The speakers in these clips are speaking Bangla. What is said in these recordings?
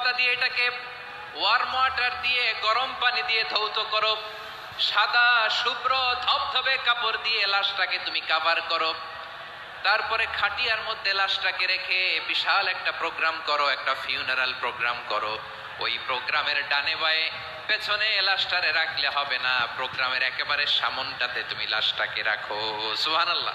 পাতা দিয়ে এটাকে ওয়ার্ম ওয়াটার দিয়ে, গরম পানি দিয়ে ধৌত করো। সাদা, শুভ্র, ধবধবে কাপড় দিয়ে লাশটাকে তুমি কাভার করো। তারপরে খাটিয়ার মধ্যে লাশটাকে রেখে বিশাল একটা প্রোগ্রাম করো, একটা ফিউনারাল প্রোগ্রাম করো। ওই প্রোগ্রামের ডানে বায়ে, পেছনে লাশটারে রাখলে হবে না। প্রোগ্রামের একেবারে সামনটাতে তুমি লাশটাকে রাখো। সুবহানাল্লাহ।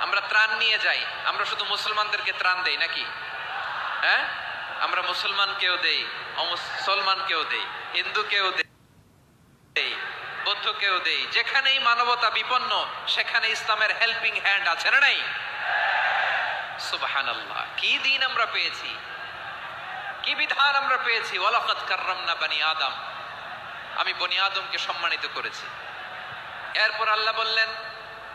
আমরা ত্রাণ নিয়ে যাই। আমরা শুধু মুসলমানদেরকে ত্রাণ দেই নাকি? হ্যাঁ? আমরা মুসলমানকেও দেই, অমুসলমানকেও দেই হিন্দু হিন্দুকেও দেই দেই বৌদ্ধকেও দেই। যেখানেই মানবতা বিপন্ন, সেখানে ইসলামের হেল্পিং হ্যান্ড আছে না নাই? সুবহানাল্লাহ। কি দিন আমরা পেয়েছি? কি বিধান আমরা পেয়েছি? ওয়ালাকাত কাররামনা বানি আদম। আমি বনি আদমকে সম্মানিত করেছি। এরপর আল্লাহ বললেন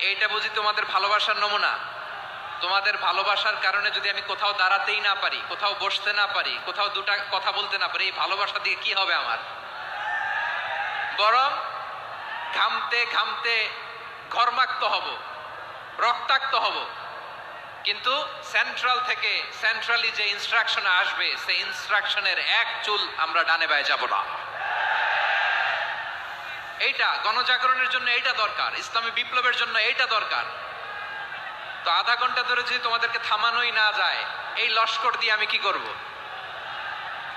এইটা বুঝি তোমাদের ভালোবাসার নমুনা? তোমাদের ভালোবাসার কারণে যদি আমি কোথাও দাঁড়াতেই না পারি, কোথাও বসতে না পারি, কোথাও দুটা কথা বলতে না পারি, এই ভালোবাসা দিয়ে কি হবে আমার? বরং ঘামতে ঘামতে ঘরমাক্ত হব, রক্তাক্ত হব। কিন্তু সেন্ট্রাল থেকে সেন্ট্রালি যে ইনস্ট্রাকশন আসবে, সেই ইনস্ট্রাকশনের এক চুল আমরা ডানে বায়ে যাব না। এইটা, গণজাগরণের জন্য এইটা দরকার, ইসলামী বিপ্লবের জন্য এইটা দরকার। তো আধা ঘণ্টা ধরে যদি তোমাদেরকে থামানোই না যায়, এই লস্কর দিয়ে আমি কি করব?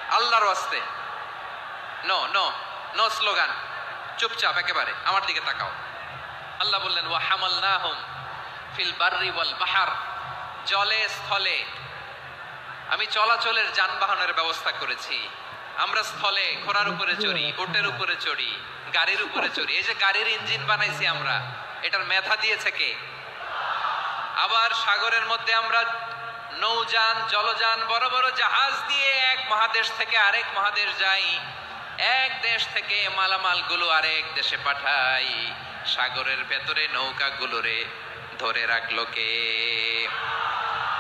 আল্লাহর ওয়াস্তে। নো নো নো স্লোগান চুপচাপ, একেবারে, আমার দিকে তাকাও। আল্লাহ বললেন ওয়া হামাল না হুম ফিল বার্রি ওয়াল বাহার। জলে, স্থলে। আমি চলাচলের যানবাহনের ব্যবস্থা করেছি। আমরা স্থলে ঘোড়ার উপরে চড়ি ওটের উপরে চড়ি, গাড়ির উপরে চড়ি। এই যে গাড়ির ইঞ্জিন বানাইছি আমরা, এটার মেধা দিয়েছে কে? আবার সাগরের মধ্যে আমরা নৌযান, জলযান, বড় বড় জাহাজ দিয়ে এক মহাদেশ থেকে আরেক মহাদেশ যাই। এক দেশ থেকে মালামালগুলো আরেক দেশে পাঠাই। সাগরের ভেতরে নৌকাগুলোরে ধরে রাখল কে?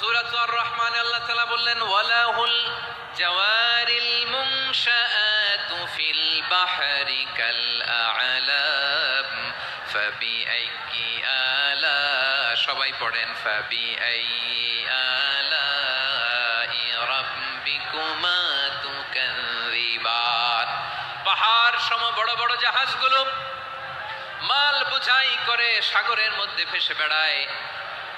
সুরাত রহমান আল্লাহ তাআলা বললেন, ওয়ালাহুল জাওয়ারিল মুনশাআতু ফিল বাহরি কাল আ'লাম ফাবিআইয়ি আলা সবাই পড়েন ফাবিআইয়ি আলাই রাব্বিকুমা তুকাযিবান পাহাড় সম বড় বড় জাহাজগুলো মাল বোঝাই করে সাগরের মধ্যে ভেসে বেড়ায়।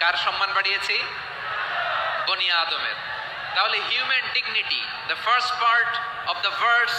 কার সম্মান বাড়িয়েছি? বনিয়া আদমের। তাহলে human dignity the first part of the verse